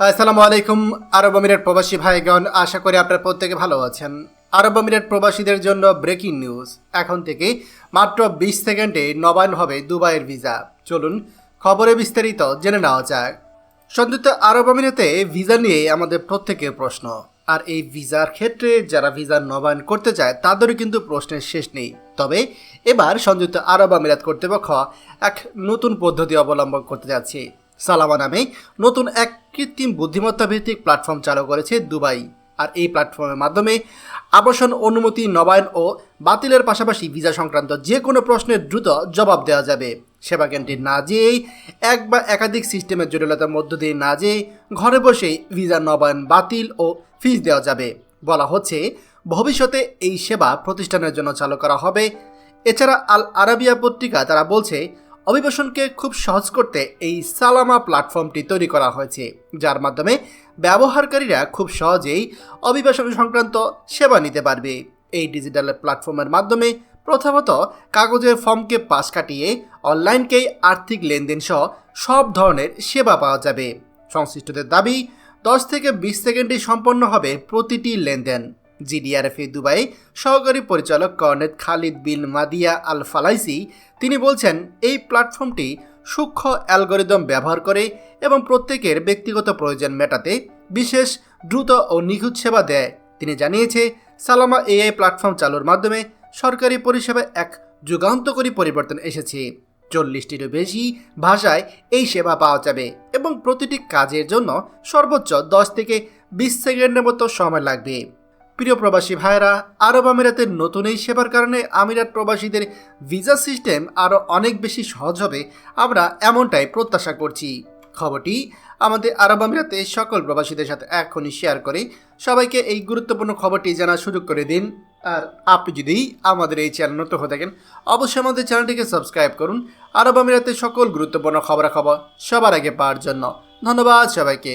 আসসালামু আলাইকুম, আরব আমিরাত প্রবাসী ভাইগণ, আশা করি আপনার প্রত্যেকে ভালো আছেন। আরব আমিরাত প্রবাসীদের জন্য ব্রেকিং নিউজ এখন থেকে মাত্র বিশ সেকেন্ডে নবায়ন হবে দুবাইয়ের ভিসা। চলুন খবরে বিস্তারিত জেনে নেওয়া যাক। সংযুক্ত আরব আমিরাতে ভিসা নিয়ে আমাদের প্রত্যেকের প্রশ্ন। আর এই ভিসার ক্ষেত্রে যারা ভিসা নবায়ন করতে চায়, তাদেরও কিন্তু প্রশ্নের শেষ নেই। তবে এবার সংযুক্ত আরব আমিরাত কর্তৃপক্ষ এক নতুন পদ্ধতি অবলম্বন করতে যাচ্ছে। সালামা নামে নতুন এক কৃত্রিম বুদ্ধিমত্তা ভিত্তিক প্ল্যাটফর্ম চালু করেছে দুবাই। আর এই প্ল্যাটফর্মের মাধ্যমে আবাসন, অনুমতি, নবায়ন ও বাতিলের পাশাপাশি ভিসা সংক্রান্ত যে কোনো প্রশ্নের দ্রুত জবাব দেওয়া যাবে। সেবা কেন্দ্রে না যেয়েই এক বা একাধিক সিস্টেমের জটিলতার মধ্য দিয়ে না যেয়ে ঘরে বসেই ভিসা নবায়ন, বাতিল ও ফিস দেওয়া যাবে। বলা হচ্ছে, ভবিষ্যতে এই সেবা প্রতিষ্ঠানের জন্য চালু করা হবে। এছাড়া আল আরাবিয়া পত্রিকা তারা বলছে অভিবাসনকে খুব সহজ করতে এই সালামা প্ল্যাটফর্মটি তৈরি করা হয়েছে, যার মাধ্যমে ব্যবহারকারীরা খুব সহজেই অভিবাসন সংক্রান্ত সেবা নিতে পারবে। এই ডিজিটাল প্ল্যাটফর্মের মাধ্যমে প্রথমত কাগজের ফর্মকে পাশ কাটিয়ে অনলাইনকেই আর্থিক লেনদেন সহ সব ধরনের সেবা পাওয়া যাবে। সংশ্লিষ্টদের দাবি, দশ থেকে বিশ সেকেন্ডে সম্পন্ন হবে প্রতিটি লেনদেন। জিডিআরএফ দুবাই সহকারী পরিচালক colonel Khalid bin Madiya al Falaisi তিনি বলছেন, এই প্ল্যাটফর্মটি সূক্ষ্ম অ্যালগোরিদম ব্যবহার করে এবং প্রত্যেকের ব্যক্তিগত প্রয়োজন মেটাতে বিশেষ দ্রুত ও নিখুঁত সেবা দেয়। তিনি জানিয়েছে, সালামা এআই প্ল্যাটফর্ম চালুর মাধ্যমে সরকারি পরিষেবায় এক যুগান্তকারী পরিবর্তন এসেছে। চল্লিশটিরও বেশি ভাষায় এই সেবা পাওয়া যাবে এবং প্রতিটি কাজের জন্য সর্বোচ্চ দশ থেকে বিশ সেকেন্ডের মতো সময় লাগবে। প্রিয় প্রবাসী ভাইয়েরা, আরব আমিরাতের নতুন এই সেবার কারণে আমিরাত প্রবাসীদের ভিসা সিস্টেম আরও অনেক বেশি সহজ হবে। আমরা এমনটাই প্রত্যাশা করছি। খবরটি আমাদের আরব আমিরাতে সকল প্রবাসীদের সাথে এখনই শেয়ার করে। সবাইকে এই গুরুত্বপূর্ণ খবরটি জানার সুযোগ করে দিন। আর আপনি যদি আমাদের এই চ্যানেল নতুন হয়ে থাকেন, অবশ্যই আমাদের চ্যানেলটিকে সাবস্ক্রাইব করুন। আরব আমিরাতের সকল গুরুত্বপূর্ণ খবরাখবর সবার আগে পাওয়ার জন্য। ধন্যবাদ সবাইকে।